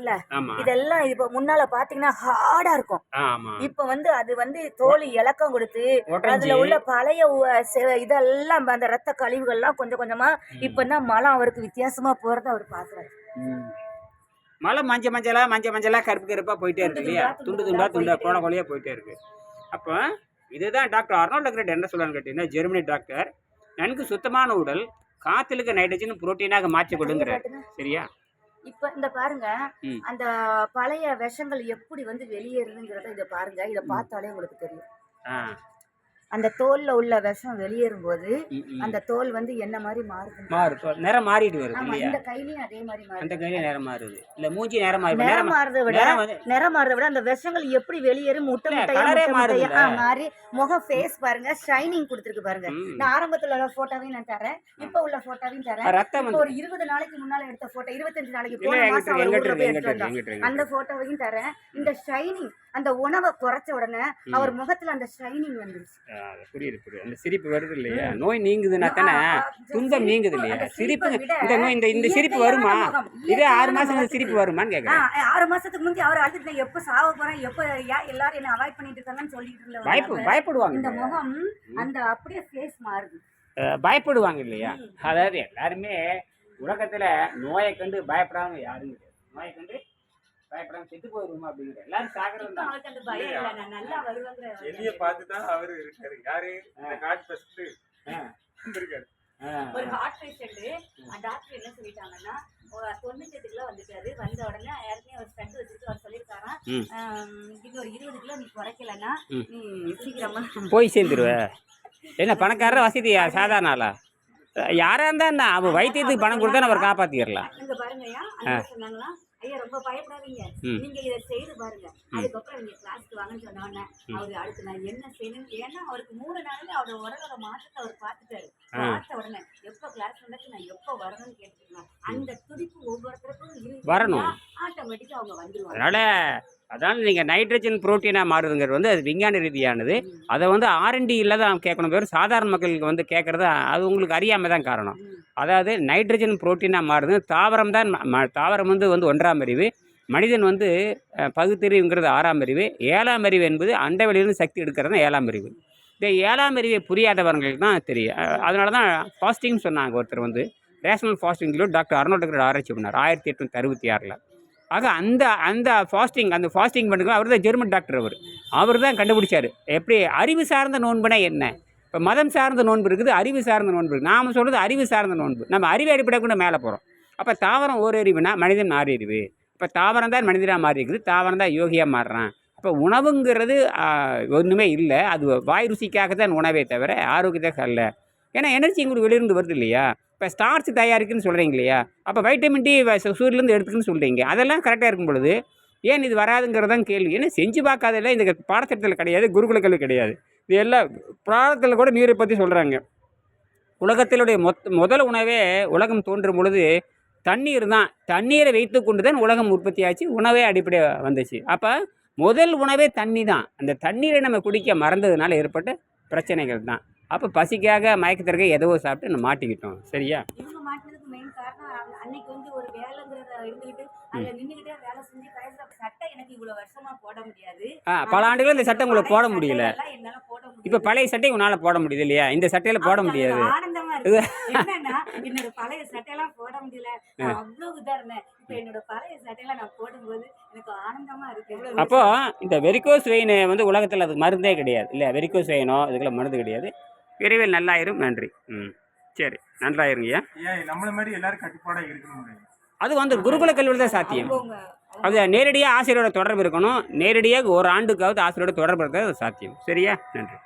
இல்ல இதெல்லாம் இப்ப முன்னால பாத்தீங்கன்னா ஹார்டா இருக்கும். இப்ப வந்து அது வந்து தோல் இலக்கம் கொடுத்து அதுல உள்ள பழைய இதெல்லாம் அந்த ரத்த கழிவுகள்லாம் கொஞ்சம் கொஞ்சமா இப்பதான் மலம் அவருக்கு வித்தியாசமா போறத அவர் பாக்குறாரு. மழை மஞ்சள் மஞ்சளா மஞ்சள் மஞ்சளா கருப்பு கருப்பா போயிட்டே இருக்கு இல்லையா? துண்டா, துண்டு துண்டு கொலை கொலையா போயிட்டே இருக்கு. அப்போ இதுதான் டாக்டர் அர்னால்ட் டக்ரட் என்ன சொல்றான்னு கேட்டீங்கன்னா ஜெர்மனி டாக்டர் நன்கு சுத்தமான உடல் காத்திலுக்கு நைட்ரஜன் புரோட்டீனாக மாற்றி கொடுங்கிறார். சரியா? இப்ப இந்த பாருங்க. அந்த பழைய விஷங்கள் எப்படி வந்து வெளியேறுதுங்கிறத இத பாருங்க. இத பார்த்தாலே உங்களுக்கு தெரியும். அந்த தோல்ல உள்ள விஷம் வெளியேறும் போது. அந்த தோல் வந்து என்ன மாதிரி மாறுது மாறு இப்போ நிறம் மாறிட்டு வருது இல்லையா? இந்த கையிலயும் அதே மாதிரி மாறுது. அந்த கையில நிறம் மாறுது. இல்ல மூஞ்சி நிறம் மாறி நிறம் மாறுறதை விட நிறம் மாறுறதை விட அந்த விஷங்கள் எப்படி வெளியேறும்? முட்டை முட்டையா முட்டையா? மாறி முகம் ஃபேஸ் பாருங்க ஷைனிங் கொடுத்துருக்கு பாருங்க. நான் ஆரம்பத்துல உள்ள போட்டோவையும் நான் தரேன். இப்ப உள்ள போட்டோவையும் தரேன். ஒரு இருபது நாளைக்கு முன்னால எடுத்த போட்டோ இருபத்தஞ்சு நாளைக்கு போன மாசம் ஊர்ல போய் எடுத்து வந்தோம் அந்த போட்டோவையும் தரேன். இந்த ஷைனிங் அந்த உணவை குறைச்ச உடனே அவர் முகத்துல அந்த ஷைனிங் வந்துருச்சு. புரியுது? புரியுது அந்த சிரிப்பு வருது இல்லையா? நோய் நீங்குதுன்னா தானே? துன்பம் நீங்குது இல்லையா சிரிப்பு இந்த நோய் இந்த இந்த சிரிப்பு வருமா? இதே ஆறு மாசம் இந்த. சிரிப்பு வருமான்னு கேட்குறேன் ஆறு மாசத்துக்கு முந்தி அவர் அழுதுட்டு எப்ப சாவ போறேன்? எப்ப எல்லாரும் என்ன அவாய்ட் பண்ணிட்டு இருக்காங்கன்னு சொல்லிட்டு இருந்தவர் பயப்பு. பயப்படுவாங்க இந்த? முகம் அந்த அப்படியே ஃபேஸ் மாறுது. பயப்படுவாங்க இல்லையா. அதாவது எல்லாருமே உலகத்துல நோயை கண்டு பயப்படாம யாரும் நோயை கண்டு பயப்படாம செத்து போயிருமா அப்படிங்கிற. எல்லாரும் சாகிறது தான். அவருக்கு அந்த பயம் இல்ல நான் நல்லா வருவேங்கிற என்னைய பார்த்து தான் அவரு இருக்காரு. யாரு? இந்த காட் ஃபர்ஸ்ட் இருக்காரு ஒரு ஹார்ட் பேஷண்ட் டாக்டர் என்ன சொல்லிட்டாங்கன்னா ஒரு தொண்ணூத்தெட்டு கிலோ வந்துட்டாரு. வந்த உடனே ஏற்கனவே ஒரு ஸ்டண்ட் வச்சுட்டு அவர் சொல்லியிருக்காராம். ஒரு இருபது கிலோ நீ குறைக்கலன்னா சீக்கிரமா போய் சேர்ந்துருவ. என்ன பணக்காரர் வசதியா சாதாரண ஆளா? யாரா இருந்தா என்ன? அவன் வைத்தியத்துக்கு பணம் கொடுத்தா அவர் காப்பாத்திடலாம். ஐயா ரொம்ப பயப்படாதீங்க. நீங்க இதை செய்து பாருங்க. அதுக்கப்புறம் நீங்க கிளாஸ்க்கு வாங்கன்னு சொன்ன உடனே அவரு அடுத்து நான் என்ன செய்யணும் ஏன்னா அவருக்கு மூணு நாள்ல அவரோட உடலோட மாற்றத்தை அவர் பார்த்துட்டாரு. பார்த்த உடனே எப்ப கிளாஸ் வந்துட்டு நான் எப்ப வரணும்னு கேட்டுருக்கேன் அந்த துடிப்பு ஒவ்வொருத்தருக்கும் வரணும். ஆட்டோமேட்டிக்கா அவங்க வந்துருவாங்க. அதனால் நீங்கள் நைட்ரஜன் புரோட்டீனாக மாறுதுங்கிறது வந்து அது விஞ்ஞான ரீதியானது. அதை வந்து ஆர்என்டி இல்லை தான் கேட்கணும் பேர் சாதாரண மக்களுக்கு வந்து கேட்குறது அது உங்களுக்கு அறியாமல் தான் காரணம். அதாவது நைட்ரஜன் புரோட்டீனாக மாறுது தாவரம் தான் தாவரம் வந்து வந்து ஒன்றாம் அறிவு. மனிதன் வந்து பகுத்தறிவுங்கிறது ஆறாம் அறிவு. ஏழாம் அறிவு என்பது அண்டவெளியிலிருந்து சக்தி எடுக்கிறது தான் ஏழாம் அறிவு. இந்த ஏழாம் அறிவை புரியாதவர்களுக்கு தான் தெரியும். அதனால தான் ஃபாஸ்டிங் சொன்னாங்க ஒருத்தர் வந்து. ரேஷனல் ஃபாஸ்டிங்கிலும் டாக்டர் அர்னோல்டுங்கிற ஆராய்ச்சி பண்ணார். ஆயிரத்தி எட்நூற்றி அறுபத்தி ஆறில். ஆக அந்த அந்த ஃபாஸ்டிங் அந்த ஃபாஸ்டிங் பண்ணுங்க அவர் தான் ஜெர்மன் டாக்டர் அவர். அவர் தான் கண்டுபிடிச்சார். எப்படி? அறிவு சார்ந்த நோன்புனா என்ன? இப்போ மதம் சார்ந்த நோன்பு இருக்குது அறிவு சார்ந்த நோன்பு இருக்குது. நாம் சொல்கிறது அறிவு சார்ந்த நோன்பு. நம்ம அறிவு அடிப்படை கூட மேலே போகிறோம் அப்போ தாவரம் ஓர் அறிவுனா மனிதன் ஆறு அறிவு இப்போ தாவரம் தான் மனிதனாக மாறி இருக்குது தாவரம் தான் யோகியாக மாறுறான். இப்போ உணவுங்கிறது ஒன்றுமே இல்லை. அது வாய் ருசிக்காக தான் உணவே தவிர ஆரோக்கியத்தாக அல்ல. ஏன்னா எனர்ஜி எங்களுக்கு வெளியிருந்து வருது இல்லையா? இப்போ ஸ்டார்ச் தயாரிக்குன்னு சொல்கிறீங்க இல்லையா? அப்போ வைட்டமின் டி சூரியலேருந்து எடுத்துக்குன்னு சொல்கிறீங்க அதெல்லாம் கரெக்டாக இருக்கும் பொழுது ஏன் இது வராதுங்கிறது தான் கேள்வி. ஏன்னா செஞ்சு பார்க்காதெல்லாம் இந்த பாடத்திட்டத்தில் கிடையாது குருகுல கல்வி கிடையாது. இது எல்லாம் பிராரத்தில் கூட நீரை பற்றி சொல்கிறாங்க உலகத்தினுடைய மொத் முதல் உணவே உலகம் தோன்றும் பொழுது தண்ணீர் தான். தண்ணீரை வைத்து கொண்டு தான் உலகம் உற்பத்தி ஆச்சு. உணவே அடிப்படையாக வந்துச்சு. அப்போ முதல் உணவே தண்ணி தான். அந்த தண்ணீரை நம்ம குடிக்க மறந்ததுனால ஏற்பட்ட பிரச்சனைகள் தான். அப்போ பசிக்காக மயக்கத்திற்க எதோ சாப்பிட்டு நம்ம மாட்டிக்கிட்டோம். சரியா? இவங்க மாட்டினதுக்கு மெயின் காரணம் அன்ன- அன்னைக்கு வந்து ஒரு வேலைங்கிறத இருந்துகிட்டு அதுல நின்னுகிட்டே வேலை செஞ்சு கடைசியில சட்டை எனக்கு இவ்வளவு வருஷமா போட முடியாது. ஆ பல ஆண்டுகள் இந்த சட்டை உங்களுக்கு போட முடியல. என்னால போட இப்போ பழைய சட்டை உன்னால் போட முடியுது இல்லையா? இந்த சட்டையில் போட முடியாது. அது ஆனந்தமா இருக்கு. என்னன்னா என்னோட பழைய சட்டையெல்லாம் போட முடியல. நான் அவ்வளவு இதா இருந்தேன். இப்ப என்னோட பழைய சட்டையெல்லாம் நான் போடும்போது எனக்கு ஆனந்தமா இருக்கு. அப்போ இந்த வெரிகோஸ் வெயின் வந்து உலகத்தில் அதுக்கு மருந்தே கிடையாது. இல்லை வெரிகோஸ் வெயினோ இதுக்கெல்லாம் மருந்து கிடையாது. விரைவில் நல்லாயிரும். நன்றி. ம். சரி நன்றாயிருங்கய்யா நம்மள மாதிரி எல்லாரும் கட்டுப்பாடா இருக்கணும் அது வந்து குருகுல கல்வியில் தான் சாத்தியம். அது நேரடியாக ஆசிரியரோட தொடர்பு இருக்கணும். நேரடியாக ஒரு ஆண்டுக்காவது ஆசிரியரோட தொடர்பு இருக்கிறது அது சாத்தியம். சரியா? நன்றி.